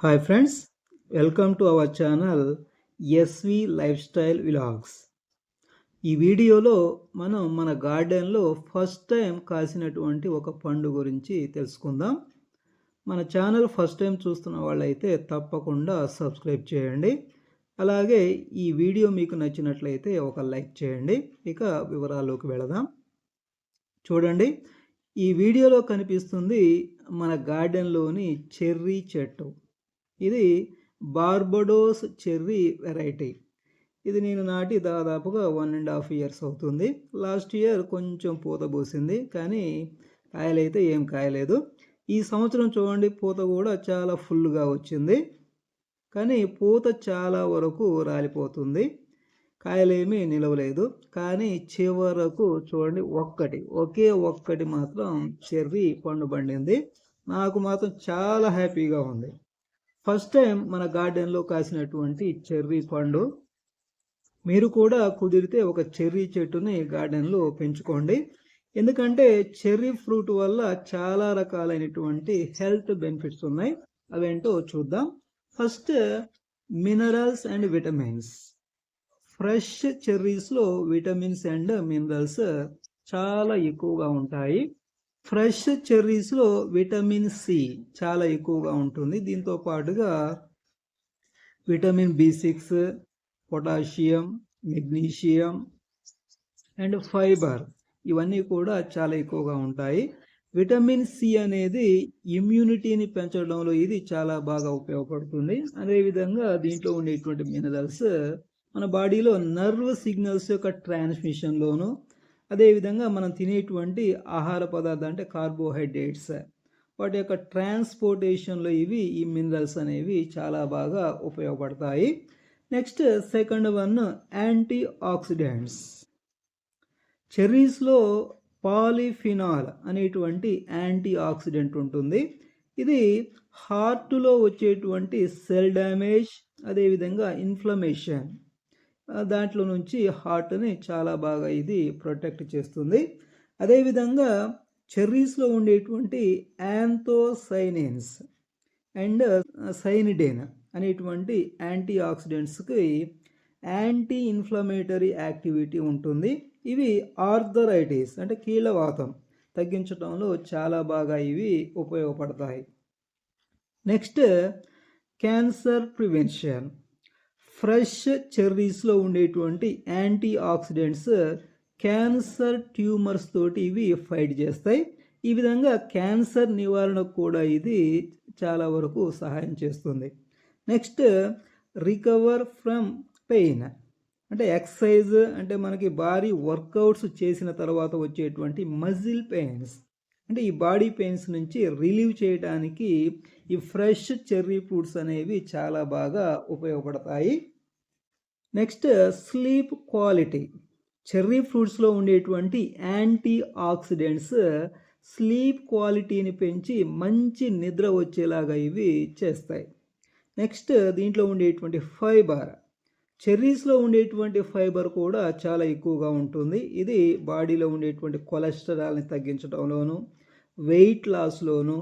Hi friends welcome to our channel SV lifestyle vlogs ఈ వీడియోలో మనం మన గార్డెన్లో ఫస్ట్ టైం కాసినటువంటి ఒక పండు గురించి తెలుసుకుందాం. మన ఛానల్ ఫస్ట్ టైం చూస్తున్న వాళ్ళైతే తప్పకుండా సబ్స్క్రైబ్ చేయండి. అలాగే ఈ వీడియో మీకు నచ్చినట్లయితే ఒక లైక్ చేయండి. ఇక వివరాల్లోకి వెళదాం. చూడండి ఈ వీడియోలో కనిపిస్తుంది మన గార్డెన్లోని చెర్రీ చెట్టు. ఇది బార్బడోస్ చెర్రీ వెరైటీ. ఇది నేను నాటి దాదాపుగా వన్ అండ్ హాఫ్ ఇయర్స్ అవుతుంది. లాస్ట్ ఇయర్ కొంచెం పూత పూసింది కానీ కాయలైతే ఏం కాయలేదు. ఈ సంవత్సరం చూడండి పూత కూడా చాలా ఫుల్గా వచ్చింది. కానీ పూత చాలా వరకు రాలిపోతుంది. కాయలేమీ నిలవలేదు. కానీ చివరకు చూడండి ఒక్కటి ఒకే ఒక్కటి మాత్రం చెర్రీ పండు పండింది. నాకు మాత్రం చాలా హ్యాపీగా ఉంది. ఫస్ట్ టైం మన గార్డెన్లో కాసినటువంటి చెర్రీ పండు. మీరు కూడా కుదిరితే ఒక చెర్రీ చెట్టుని గార్డెన్లో పెంచుకోండి. ఎందుకంటే చెర్రీ ఫ్రూట్ వల్ల చాలా రకాలైనటువంటి హెల్త్ బెనిఫిట్స్ ఉన్నాయి. అవేంటో చూద్దాం. First minerals and vitamins fresh చెర్రీస్లో vitamins and minerals చాలా ఎక్కువగా ఉంటాయి. ఫ్రెష్ చెర్రీస్లో విటమిన్ సి చాలా ఎక్కువగా ఉంటుంది. దీంతో పాటుగా vitamin B six potassium magnesium and fibre ఇవన్నీ కూడా చాలా ఎక్కువగా ఉంటాయి. విటమిన్ సి అనేది ఇమ్యూనిటీని పెంచడంలో ఇది చాలా బాగా ఉపయోగపడుతుంది. అదేవిధంగా దీంట్లో ఉండేటువంటి మినరల్స్ మన బాడీలో నర్వ్ సిగ్నల్స్ యొక్క ట్రాన్స్మిషన్లోను అదేవిధంగా మనం తినేటువంటి ఆహార పదార్థాలు అంటే కార్బోహైడ్రేట్స్ వాటి యొక్క ట్రాన్స్పోర్టేషన్లో ఇవి ఈ మినరల్స్ అనేవి చాలా బాగా ఉపయోగపడతాయి. Next second one anti oxidants చెర్రీస్లో polyphenol అనేటువంటి యాంటీ ఆక్సిడెంట్ ఉంటుంది. ఇది హార్ట్లో వచ్చేటువంటి సెల్ డ్యామేజ్ అదేవిధంగా ఇన్ఫ్లమేషన్. దాంట్లో నుంచి హార్ట్ని చాలా బాగా ఇది ప్రొటెక్ట్ చేస్తుంది. అదేవిధంగా చెర్రీస్లో ఉండేటువంటి యాంథోసైనిన్స్ అండ్ సైనిడేన్ అనేటువంటి యాంటీ ఆక్సిడెంట్స్కి యాంటీ ఇన్ఫ్లమేటరీ యాక్టివిటీ ఉంటుంది. ఇవి ఆర్థరైటిస్ అంటే కీళ్ళవాతం తగ్గించడంలో చాలా బాగా ఇవి ఉపయోగపడతాయి. Next cancer prevention. ఫ్రెష్ చెర్రీస్లో ఉండేటువంటి యాంటీ ఆక్సిడెంట్స్ క్యాన్సర్ ట్యూమర్స్ తోటి ఇవి ఫైట్ చేస్తాయి. ఈ విధంగా క్యాన్సర్ నివారణకు కూడా ఇది చాలా వరకు సహాయం చేస్తుంది. Next recover from pain. అంటే ఎక్సర్సైజ్ అంటే మనకి భారీ వర్కౌట్స్ చేసిన తర్వాత వచ్చేటువంటి మజిల్ పెయిన్స్. అంటే ఈ బాడీ పెయిన్స్ నుంచి రిలీవ్ చేయడానికి ఈ ఫ్రెష్ చెర్రీ ఫ్రూట్స్ అనేవి చాలా బాగా ఉపయోగపడతాయి. Next sleep quality. చెర్రీ ఫ్రూట్స్లో ఉండేటువంటి యాంటీ ఆక్సిడెంట్స్ స్లీప్ క్వాలిటీని పెంచి మంచి నిద్ర వచ్చేలాగా ఇవి చేస్తాయి. నెక్స్ట్ దీంట్లో ఉండేటువంటి ఫైబర్. చెర్రీస్లో ఉండేటువంటి ఫైబర్ కూడా చాలా ఎక్కువగా ఉంటుంది. ఇది బాడీలో ఉండేటువంటి కొలెస్ట్రాల్ని తగ్గించడంలోను వెయిట్ లాస్లోను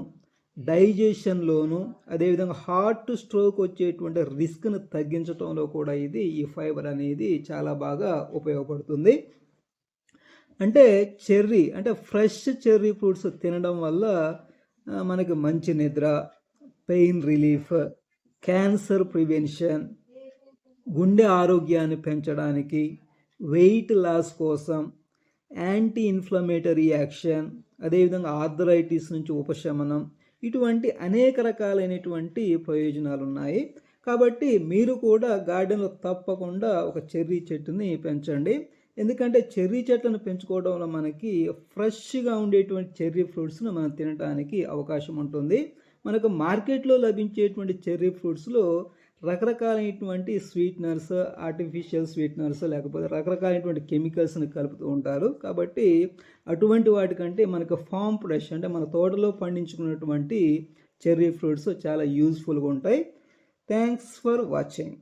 డైజెషన్లోను అదేవిధంగా హార్ట్ స్ట్రోక్ వచ్చేటువంటి రిస్క్ను తగ్గించడంలో కూడా ఇది ఈ ఫైబర్ అనేది చాలా బాగా ఉపయోగపడుతుంది. అంటే చెర్రీ అంటే ఫ్రెష్ చెర్రీ ఫ్రూట్స్ తినడం వల్ల మనకి మంచి నిద్ర పెయిన్ రిలీఫ్ క్యాన్సర్ ప్రివెన్షన్ గుండె ఆరోగ్యాన్ని పెంచడానికి వెయిట్ లాస్ కోసం యాంటీ ఇన్ఫ్లమేటరీ యాక్షన్ అదేవిధంగా ఆర్థరైటిస్ నుంచి ఉపశమనం ఇటువంటి అనేక రకాలైనటువంటి ప్రయోజనాలు ఉన్నాయి కాబట్టి మీరు కూడా గార్డెన్లో తప్పకుండా ఒక చెర్రీ చెట్టుని పెంచండి. ఎందుకంటే చెర్రీ చెట్లను పెంచుకోవడం వల్ల మనకి ఫ్రెష్గా ఉండేటువంటి చెర్రీ ఫ్రూట్స్ను మనం తినడానికి అవకాశం ఉంటుంది. మనకు మార్కెట్లో లభించేటువంటి చెర్రీ ఫ్రూట్స్లో రకరకాలైనటువంటి స్వీట్నర్స్ ఆర్టిఫిషియల్ స్వీట్నర్స్ లేకపోతే రకరకాలైనటువంటి కెమికల్స్ని కలుపుతూ ఉంటారు. కాబట్టి అటువంటి వాటికంటే మనకు ఫామ్ ఫ్రెష్ అంటే మన తోటలో పండించుకున్నటువంటి చెర్రీ ఫ్రూట్స్ చాలా యూజ్ఫుల్గా ఉంటాయి. Thanks for watching